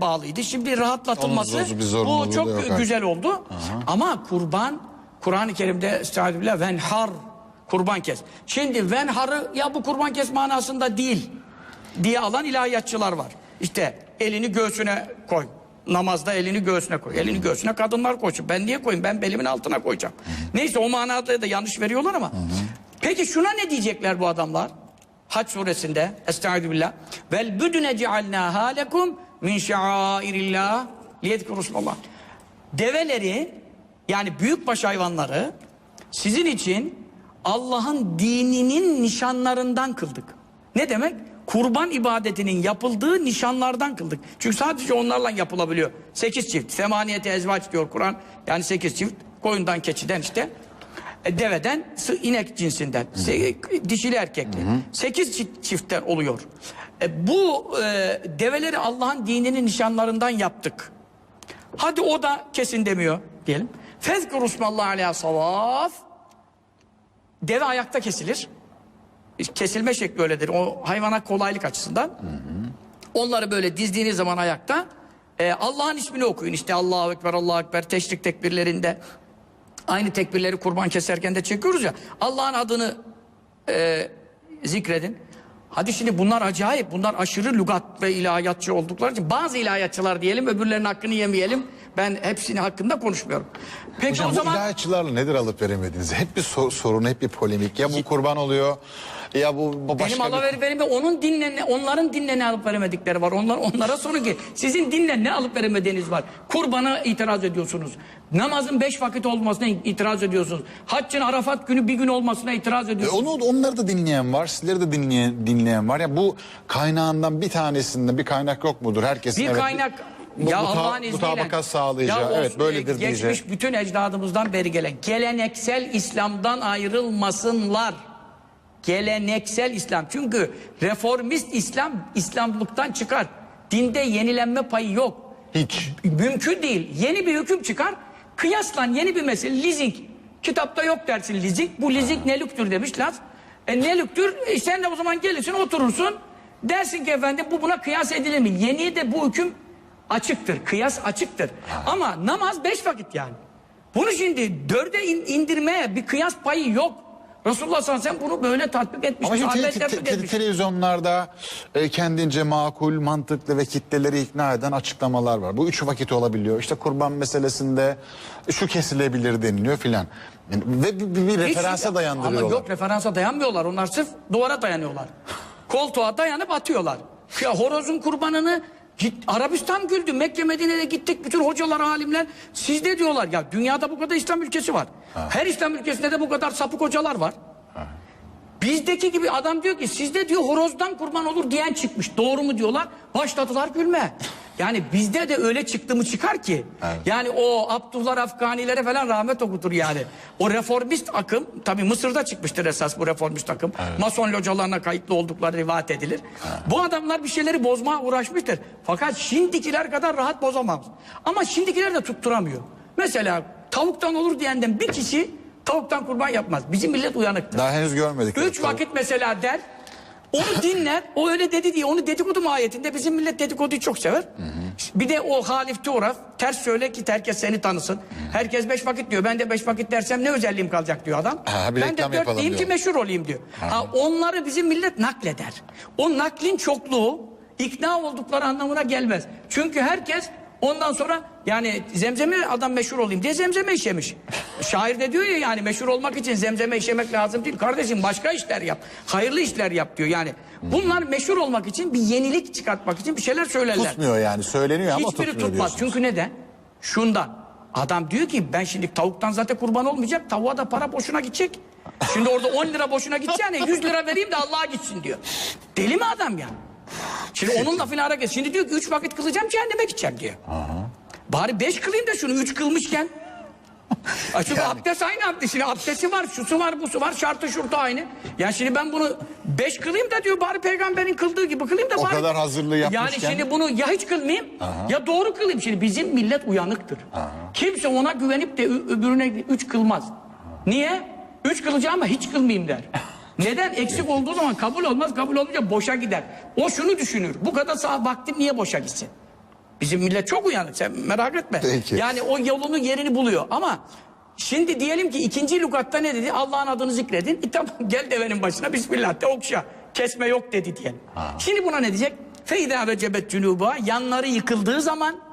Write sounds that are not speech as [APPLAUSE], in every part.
bağlıydı. Şimdi rahatlatılması bu çok yok artık. güzel oldu. Ama kurban Kur'an-ı Kerim'de estağfirullah venhar kurban kes. Şimdi venharı ya bu kurban kes manasında değil diye alan ilahiyatçılar var. İşte elini göğsüne koy. Namazda elini göğsüne koy. Elini göğsüne kadınlar koysun. Ben niye koyayım? Ben belimin altına koyacağım. Neyse o manada da yanlış veriyorlar ama. Peki şuna ne diyecekler bu adamlar? Hac suresinde Estaizu Vel büdüne cealnâhâ lekum min şeâirillah liyedkurusmallah. Develeri yani büyükbaş hayvanları sizin için Allah'ın dininin nişanlarından kıldık. Ne demek? Kurban ibadetinin yapıldığı nişanlardan kıldık. Çünkü sadece onlarla yapılabiliyor. Sekiz çift. Semaniyete ezvaç diyor Kur'an. Yani sekiz çift. Koyundan, keçiden işte. E, deveden, inek cinsinden. Se- dişili erkekli. Sekiz çift- çiftten oluyor. E, bu e, develeri Allah'ın dininin nişanlarından yaptık. Hadi o da kesin demiyor diyelim. Fezkurusmallahu aleyha savaf. Deve ayakta kesilir. Kesilme şekli öyledir. O hayvana kolaylık açısından. Onları böyle dizdiğiniz zaman ayakta e, Allah'ın ismini okuyun. İşte Allahu Ekber, Allahu Ekber teşrik tekbirlerinde aynı tekbirleri kurban keserken de çekiyoruz ya. Allah'ın adını e, zikredin. Hadi şimdi bunlar acayip. Bunlar aşırı lügat ve ilahiyatçı oldukları için bazı ilahiyatçılar diyelim öbürlerinin hakkını yemeyelim. Ben hepsini hakkında konuşmuyorum. Peki Hocam o bu zaman ilahiyatçılarla nedir alıp veremediğiniz? Hep bir sor- sorun, hep bir polemik. Ya bu kurban oluyor, ya bu bu başka benim bir... alıveri verimi onun dinle onların dinle ne alıp veremedikleri var. Onlar onlara sorun ki sizin dinle ne alıp veremediğiniz var. Kurbana itiraz ediyorsunuz. Namazın beş vakit olmasına itiraz ediyorsunuz. Haccın Arafat günü bir gün olmasına itiraz E ediyorsunuz. onu onları da dinleyen var, sizleri de dinleyen dinleyen var. Ya bu kaynağından bir tanesinde bir kaynak yok mudur? Herkesin Bir evet, kaynak bu- ya Allah'ın izniyle. mutabakat sağlayacağı, Ya evet böyledir e, diyecek. Geçmiş bütün ecdadımızdan beri gelen geleneksel İslam'dan ayrılmasınlar. Geleneksel İslam. Çünkü reformist İslam İslamlıktan çıkar. Dinde yenilenme payı yok. Hiç. Mümkün değil. Yeni bir hüküm çıkar. Kıyaslan yeni bir mesele. Leasing. Kitapta yok dersin leasing. Bu leasing nelüktür demişler. E nelüktür? E sen de o zaman gelirsin oturursun. Dersin ki efendim bu buna kıyas edilir mi? Yeni de bu hüküm açıktır. Kıyas açıktır. Ama namaz beş vakit yani. Bunu şimdi dörde in- indirmeye bir kıyas payı yok. Resulullah sallallahu aleyhi ve sellem bunu böyle tatbik etmiş. Ama şimdi te- te- te- televizyonlarda e, kendince makul, mantıklı ve kitleleri ikna eden açıklamalar var. Bu üç vakit olabiliyor. İşte kurban meselesinde şu kesilebilir deniliyor filan. Yani ve bir, bir- bir Hiç- referansa dayandırıyorlar. Ama yok referansa dayanmıyorlar. Onlar sırf duvara dayanıyorlar. [LAUGHS] Koltuğa dayanıp atıyorlar. Ya horozun kurbanını git, Arabistan güldü. Mekke Medine'de gittik bütün hocalar, alimler. Siz de diyorlar ya dünyada bu kadar İslam ülkesi var. Her İslam ülkesinde de bu kadar sapık hocalar var. Bizdeki gibi adam diyor ki sizde diyor horozdan kurban olur diyen çıkmış. Doğru mu diyorlar? Başladılar gülme. Yani bizde de öyle çıktı mı çıkar ki. Yani o Abdullah Afganilere falan rahmet okutur yani. O reformist akım tabi Mısır'da çıkmıştır esas bu reformist akım. Mason localarına kayıtlı oldukları rivayet edilir. Bu adamlar bir şeyleri bozmaya uğraşmıştır. Fakat şimdikiler kadar rahat bozamaz. Ama şimdikiler de tutturamıyor. Mesela tavuktan olur diyenden bir kişi tavuktan kurban yapmaz. Bizim millet uyanıktır. Daha henüz görmedik. Üç vakit mesela der. Onu dinler. O öyle dedi diye. Onu dedikodu mahiyetinde bizim millet dedikoduyu çok sever. Bir de o halif tuğraf. Ters söyle ki herkes seni tanısın. Herkes beş vakit diyor. Ben de beş vakit dersem ne özelliğim kalacak diyor adam. Ha, ben de dört diyeyim ki diyor. meşhur olayım diyor. Ha, onları bizim millet nakleder. O naklin çokluğu ikna oldukları anlamına gelmez. Çünkü herkes ondan sonra yani zemzeme adam meşhur olayım diye zemzeme işemiş. Şair de diyor ya yani meşhur olmak için zemzeme işemek lazım değil. Kardeşim başka işler yap. Hayırlı işler yap diyor yani. Bunlar meşhur olmak için bir yenilik çıkartmak için bir şeyler söylerler. Tutmuyor yani söyleniyor ama Hiçbiri tutmuyor tutmaz. diyorsunuz. Çünkü neden? Şundan. Adam diyor ki ben şimdi tavuktan zaten kurban olmayacak. Tavuğa da para boşuna gidecek. Şimdi orada 10 lira boşuna gideceğine [LAUGHS] 100 lira vereyim de Allah'a gitsin diyor. Deli mi adam ya? Şimdi onun lafını ara geç. Şimdi diyor ki 3 vakit kılacağım cehenneme gideceğim diyor. Bari 5 kılayım da şunu 3 kılmışken. Ay Çünkü abdest aynı abdest. Şimdi abdesti var, şusu var, busu var, şartı şurtu aynı. Ya şimdi ben bunu beş kılayım da diyor bari peygamberin kıldığı gibi kılayım da O bari. kadar hazırlığı Yani yapmışken- şimdi bunu ya hiç kılmayayım ya doğru kılayım. Şimdi bizim millet uyanıktır. Kimse ona güvenip de öbürüne üç kılmaz. Niye? Üç kılacağım ama hiç kılmayayım der. [LAUGHS] Neden? Eksik olduğu zaman kabul olmaz, kabul olunca boşa gider. O şunu düşünür. Bu kadar sağ vaktim niye boşa gitsin? Bizim millet çok uyanık sen merak etme. Peki. Yani o yolunu yerini buluyor ama şimdi diyelim ki ikinci lugatta ne dedi? Allah'ın adını zikredin. E tamam [LAUGHS] gel devenin başına bismillah de okşa. Kesme yok dedi diyelim. Şimdi buna ne diyecek? Feyda ve cebet cünuba yanları yıkıldığı zaman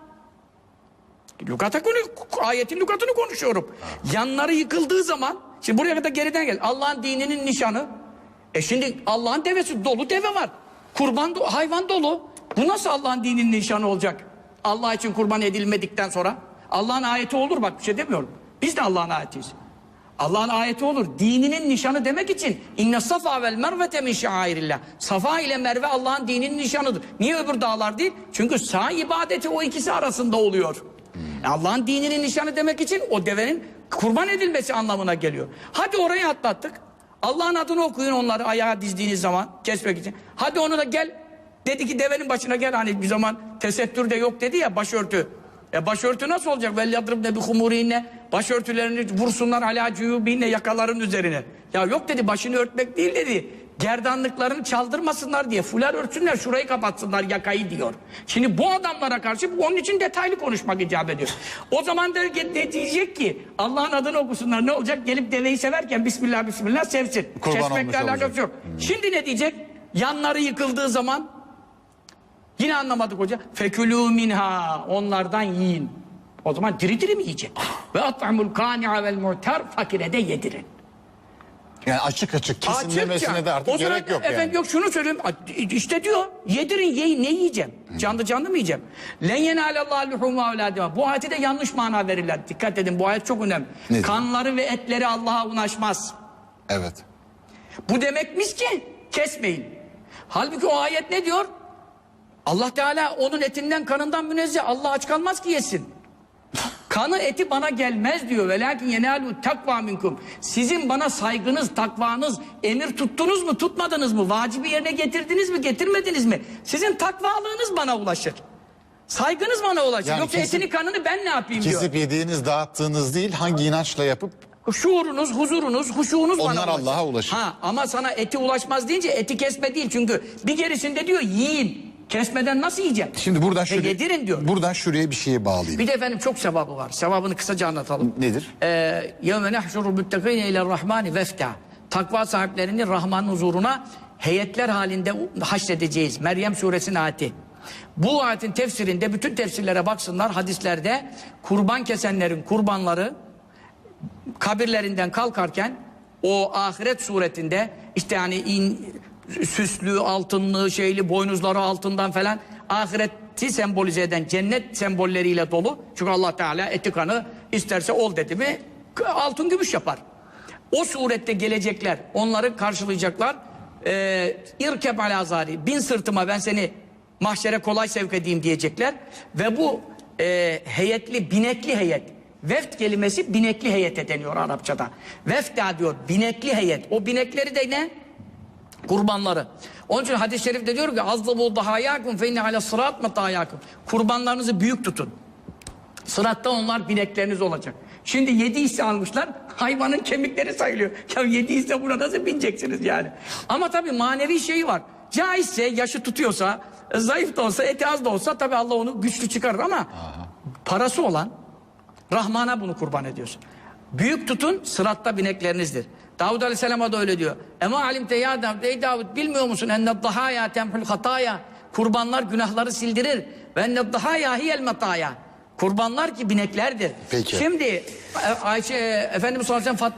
Lukata konu, ayetin lukatını konuşuyorum. Yanları yıkıldığı zaman, şimdi buraya kadar geriden gel. Allah'ın dininin nişanı. E şimdi Allah'ın devesi dolu deve var. Kurban hayvan dolu. Bu nasıl Allah'ın dininin nişanı olacak? Allah için kurban edilmedikten sonra. Allah'ın ayeti olur bak bir şey demiyorum. Biz de Allah'ın ayetiyiz. Allah'ın ayeti olur. Dininin nişanı demek için inne safa vel mervete min şairillah. Safa ile Merve Allah'ın dininin nişanıdır. Niye öbür dağlar değil? Çünkü sağ ibadeti o ikisi arasında oluyor. Allah'ın dininin nişanı demek için o devenin kurban edilmesi anlamına geliyor. Hadi orayı atlattık. Allah'ın adını okuyun onları ayağa dizdiğiniz zaman kesmek için. Hadi onu da gel. Dedi ki devenin başına gel hani bir zaman tesettür de yok dedi ya başörtü. E başörtü nasıl olacak? Vel yadribne bi humurihinne. Başörtülerini vursunlar ala cuyubinne yakaların üzerine. Ya yok dedi başını örtmek değil dedi. Gerdanlıklarını çaldırmasınlar diye fular örtsünler şurayı kapatsınlar yakayı diyor. Şimdi bu adamlara karşı onun için detaylı konuşmak icap ediyor. O zaman da de diyecek ki Allah'ın adını okusunlar ne olacak? Gelip deveyi severken Bismillah Bismillah sevsin. Kurban Kesmekle alakası olacak. yok. Şimdi ne diyecek? Yanları yıkıldığı zaman Yine anlamadık hoca. Fekülü minha. Onlardan yiyin. O zaman diri diri mi yiyecek? Ve at'amul kani'a vel muhtar fakire de yedirin. Yani açık açık kesinlemesine Açıkça. de artık O gerek yok efendim yani. yok şunu söyleyeyim. İşte diyor yedirin yiyin ne yiyeceğim? Canlı canlı mı yiyeceğim? Len yenâlellâhu luhûmâ evlâdîmâ. Bu ayeti de yanlış mana verirler. Dikkat edin bu ayet çok önemli. Nedir? Kanları ve etleri Allah'a ulaşmaz. Evet. Bu demekmiş ki kesmeyin. Halbuki o ayet ne diyor? Allah Teala onun etinden kanından münezzeh. Allah aç kalmaz ki yesin. Kanı eti bana gelmez diyor. Velakin yenalu takva minkum. Sizin bana saygınız, takvanız, emir tuttunuz mu, tutmadınız mı? Vacibi yerine getirdiniz mi, getirmediniz mi? Sizin takvalığınız bana ulaşır. Saygınız bana ulaşır. Yani Yoksa kesip- etini kanını ben ne yapayım diyor. Kesip yediğiniz dağıttığınız değil hangi inançla yapıp Şuurunuz, huzurunuz, huşuğunuz bana Onlar ulaşır. Allah'a ulaşır. Ha, ama sana eti ulaşmaz deyince eti kesme değil. Çünkü bir gerisinde diyor yiyin. Kesmeden nasıl yiyeceğim? Şimdi buradan e, şuraya, e yedirin diyor. Buradan şuraya bir şeye bağlayayım. Bir de efendim çok sevabı var. Sevabını kısaca anlatalım. Nedir? E, yevme nehşurul müttekine ile rahmani vefta. Takva sahiplerini Rahman'ın huzuruna heyetler halinde haşredeceğiz. Meryem suresinin ayeti. Bu ayetin tefsirinde bütün tefsirlere baksınlar hadislerde kurban kesenlerin kurbanları kabirlerinden kalkarken o ahiret suretinde işte hani in, süslü, altınlı, şeyli, boynuzları altından falan ahireti sembolize eden cennet sembolleriyle dolu. Çünkü Allah Teala eti kanı isterse ol dedi mi altın gümüş yapar. O surette gelecekler, onları karşılayacaklar. Ee, İrkeb alazari, bin sırtıma ben seni mahşere kolay sevk edeyim diyecekler. Ve bu e, heyetli, binekli heyet. Veft kelimesi binekli heyete deniyor Arapçada. Vefta diyor, binekli heyet. O binekleri de ne? Kurbanları. Onun için hadis-i şerifte diyor ki azlıbu dahayakum fe inne ale sırat metayakum. Kurbanlarınızı büyük tutun. Sıratta onlar binekleriniz olacak. Şimdi yedi hisse almışlar. Hayvanın kemikleri sayılıyor. Ya yedi hisse buna nasıl bineceksiniz yani? Ama tabii manevi şeyi var. Caizse yaşı tutuyorsa, zayıf da olsa, eti az da olsa tabii Allah onu güçlü çıkarır ama parası olan Rahman'a bunu kurban ediyorsun. Büyük tutun sıratta bineklerinizdir. Davud Aleyhisselam'a da öyle diyor. Ema alimte ya Davud, ey Davud bilmiyor musun? Enne dahaya temhul hataya. Kurbanlar günahları sildirir. Ve enne dahaya hiyel metaya. Kurbanlar ki bineklerdir. Peki. Şimdi e, Ayşe Efendimiz sallallahu aleyhi ve sellem